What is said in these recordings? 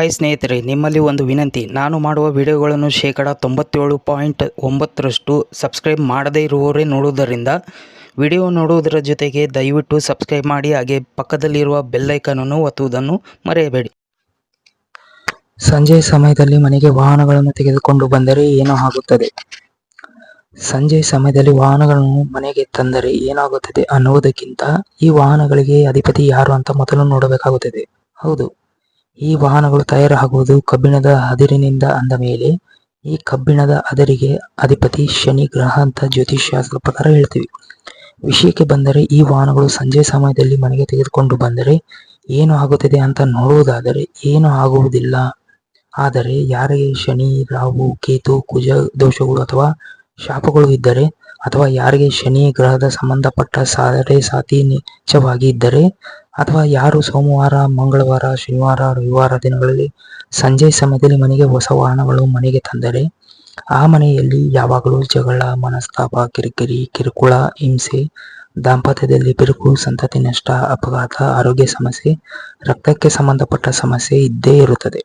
Hi ಸ್ನೇಹಿತರೆ, ನಿಮ್ಮಲ್ಲಿ ಒಂದು ವಿನಂತಿ. ನಾನು ಮಾಡುವ ವಿಡಿಯೋಗಳನ್ನು ಶೇಕಡ ತೊಂಬತ್ತೇಳು ಪಾಯಿಂಟ್ ಒಂಬತ್ತರಷ್ಟು ಸಬ್ಸ್ಕ್ರೈಬ್ ಮಾಡದೇ ಇರುವವರೇ ನೋಡುವುದರಿಂದ ವಿಡಿಯೋ ನೋಡುವುದರ ಜೊತೆಗೆ ದಯವಿಟ್ಟು ಸಬ್ಸ್ಕ್ರೈಬ್ ಮಾಡಿ, ಹಾಗೆ ಪಕ್ಕದಲ್ಲಿರುವ ಬೆಲ್ಲೈಕನನ್ನು ಒತ್ತುವುದನ್ನು ಮರೆಯಬೇಡಿ. ಸಂಜೆ ಸಮಯದಲ್ಲಿ ಮನೆಗೆ ವಾಹನಗಳನ್ನು ತೆಗೆದುಕೊಂಡು ಬಂದರೆ ಏನೋ ಆಗುತ್ತದೆ. ಸಂಜೆ ಸಮಯದಲ್ಲಿ ವಾಹನಗಳನ್ನು ಮನೆಗೆ ತಂದರೆ ಏನಾಗುತ್ತದೆ ಅನ್ನುವುದಕ್ಕಿಂತ ಈ ವಾಹನಗಳಿಗೆ ಅಧಿಪತಿ ಯಾರು ಅಂತ ಮೊದಲು ನೋಡಬೇಕಾಗುತ್ತದೆ. ಹೌದು. ಈ ವಾಹನಗಳು ತಯಾರಾಗುವುದು ಕಬ್ಬಿಣದ ಅದಿರಿನಿಂದ ಅಂದ ಮೇಲೆ, ಈ ಕಬ್ಬಿಣದ ಅದರಿಗೆ ಅಧಿಪತಿ ಶನಿ ಗ್ರಹ ಅಂತ ಜ್ಯೋತಿಷ್ಶಾಸ್ತ್ರ ಪ್ರಕಾರ ಹೇಳ್ತೀವಿ. ವಿಷಯಕ್ಕೆ ಬಂದರೆ ಈ ವಾಹನಗಳು ಸಂಜೆ ಸಮಯದಲ್ಲಿ ಮನೆಗೆ ತೆಗೆದುಕೊಂಡು ಬಂದರೆ ಏನು ಆಗುತ್ತದೆ ಅಂತ ನೋಡುವುದಾದರೆ ಏನು ಆಗುವುದಿಲ್ಲ. ಆದರೆ ಯಾರಿಗೆ ಶನಿ, ರಾಹು, ಕೇತು, ಕುಜ ದೋಷಗಳು ಅಥವಾ ಶಾಪಗಳು ಇದ್ದರೆ ಅಥವಾ ಯಾರಿಗೆ ಶನಿ, ಗ್ರಹದ ಸಂಬಂಧಪಟ್ಟ ಸಾರೆ ಸಾತಿ ನಿಜವಾಗಿ ಇದ್ದರೆ ಅಥವಾ ಯಾರು ಸೋಮವಾರ, ಮಂಗಳವಾರ, ಶನಿವಾರ, ರವಿವಾರ ದಿನಗಳಲ್ಲಿ ಸಂಜೆ ಸಮಯದಲ್ಲಿ ಮನೆಗೆ ಹೊಸ ವಾಹನಗಳು ಮನೆಗೆ ತಂದರೆ, ಆ ಮನೆಯಲ್ಲಿ ಯಾವಾಗಲೂ ಜಗಳ, ಮನಸ್ತಾಪ, ಕಿರಿಕಿರಿ, ಕಿರುಕುಳ, ಹಿಂಸೆ, ದಾಂಪತ್ಯದಲ್ಲಿ ಬಿರುಕು, ಸಂತತಿ ನಷ್ಟ, ಅಪಘಾತ, ಆರೋಗ್ಯ ಸಮಸ್ಯೆ, ರಕ್ತಕ್ಕೆ ಸಂಬಂಧಪಟ್ಟ ಸಮಸ್ಯೆ ಇದ್ದೇ ಇರುತ್ತದೆ.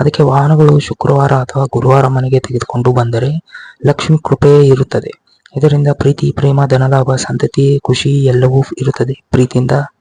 ಅದಕ್ಕೆ ವಾಹನಗಳು ಶುಕ್ರವಾರ ಅಥವಾ ಗುರುವಾರ ಮನೆಗೆ ತೆಗೆದುಕೊಂಡು ಬಂದರೆ ಲಕ್ಷ್ಮಿ ಕೃಪೆಯೇ ಇರುತ್ತದೆ. ಇದರಿಂದ ಪ್ರೀತಿ, ಪ್ರೇಮ, ಧನಲಾಭ, ಸಂತತಿ, ಖುಷಿ ಎಲ್ಲವೂ ಇರುತ್ತದೆ. ಪ್ರೀತಿಯಿಂದ